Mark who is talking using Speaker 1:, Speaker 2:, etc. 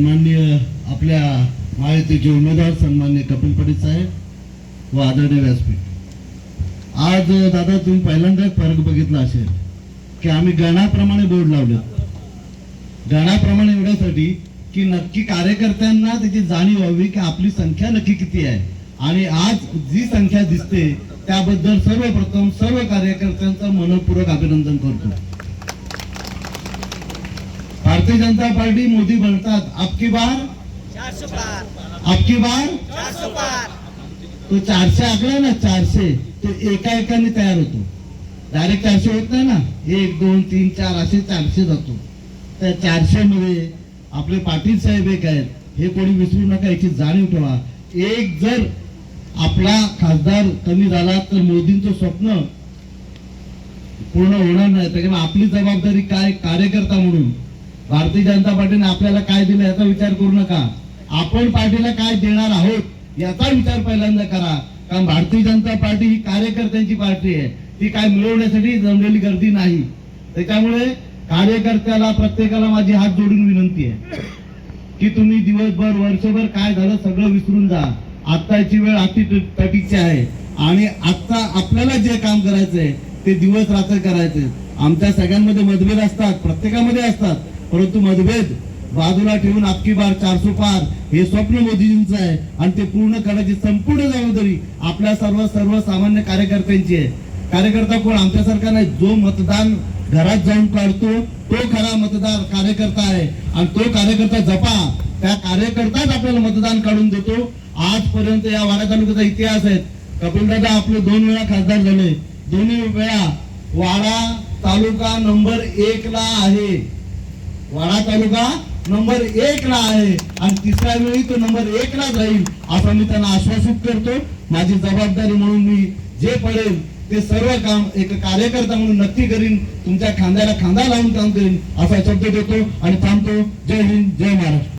Speaker 1: सन्माननीय आपल्या महायुतीचे उमेदवार सन्माननीय कपिल पटेल साहेब व आदरणीय व्यासपीठ. आज दादा तुम्ही पहिल्यांदाच फरक बघितला असेल की आम्ही गणाप्रमाणे बोर्ड लावले. गणाप्रमाणे एवढ्यासाठी की नक्की कार्यकर्त्यांना त्याची जाणीव व्हावी की आपली संख्या नक्की किती आहे. आणि आज जी संख्या दिसते त्याबद्दल सर्वप्रथम सर्व कार्यकर्त्यांचं मनपूर्वक अभिनंदन करतो. भारतीय जनता पार्टी मोदी म्हणतात आपकी बार? आपकी बार? तो चारशे आकडा ना चारशे. तो एका एकाने तयार होतो. डायरेक्ट चारशे होत नाही ना. एक दोन तीन चार असे चारशे जातो. त्या चारशे मध्ये आपले पाटील साहेब एक आहेत. हे कोणी विसरू नका याची जाणीव ठेवा. एक जर आपला खासदार कमी झाला तर मोदींचं स्वप्न पूर्ण होणार नाही. त्याच्यामुळे आपली जबाबदारी काय? कार्यकर्ता म्हणून. भारतीय जनता पार्टीने आपल्याला काय दिलं याचा विचार करू नका. आपण पार्टीला काय देणार आहोत याचा विचार पहिल्यांदा करा. कारण भारतीय जनता पार्टी ही कार्यकर्त्यांची पार्टी आहे. ती काय मिळवण्यासाठी जमलेली गर्दी नाही. त्याच्यामुळे कार्यकर्त्याला प्रत्येकाला माझी हात जोडून विनंती आहे. की तुम्ही दिवसभर वर्षभर काय झालं सगळं विसरून जा. आत्ताची वेळ अति तटीची आहे. आणि आत्ता आपल्याला जे काम करायचंय ते दिवस रात्र करायचे आमच्या सगळ्यांमध्ये मतभेद असतात प्रत्येकामध्ये असतात. परंतु मतभेद बाजूला ठेवून आपकी बार चारसो पार हे स्वप्न मोदीजींचं आहे. आणि ते पूर्ण करण्याची संपूर्ण जबाबदारी आपल्या सर्व सर्वसामान्य कार्यकर्त्यांची आहे. कार्यकर्ता कोण? आमच्यासारखा नाही. जो मतदान घरात जाऊन काढतो तो खरा मतदार कार्यकर्ता आहे. आणि तो कार्यकर्ता जपा. त्या कार्यकर्ताच आपल्याला मतदान काढून देतो. आजपर्यंत या वाडा तालुक्याचा इतिहास आहे. कपिलदादा आपले दोन वेळा खासदार झाले. दोन्ही वेळा वाडा तालुका नंबर एक ला आहे. वाडा तालुका नंबर एक ला आहे. आणि तिसऱ्या वेळी तो नंबर एक लाच राहील असं मी त्यांना आश्वासित करतो. माझी जबाबदारी म्हणून मी जे पडेल ते सर्व काम एक कार्यकर्ता म्हणून नक्की करीन. तुमच्या खांद्याला खांदा लावून काम करीन असा शब्द देतो आणि थांबतो. जय हिंद जय महाराष्ट्र.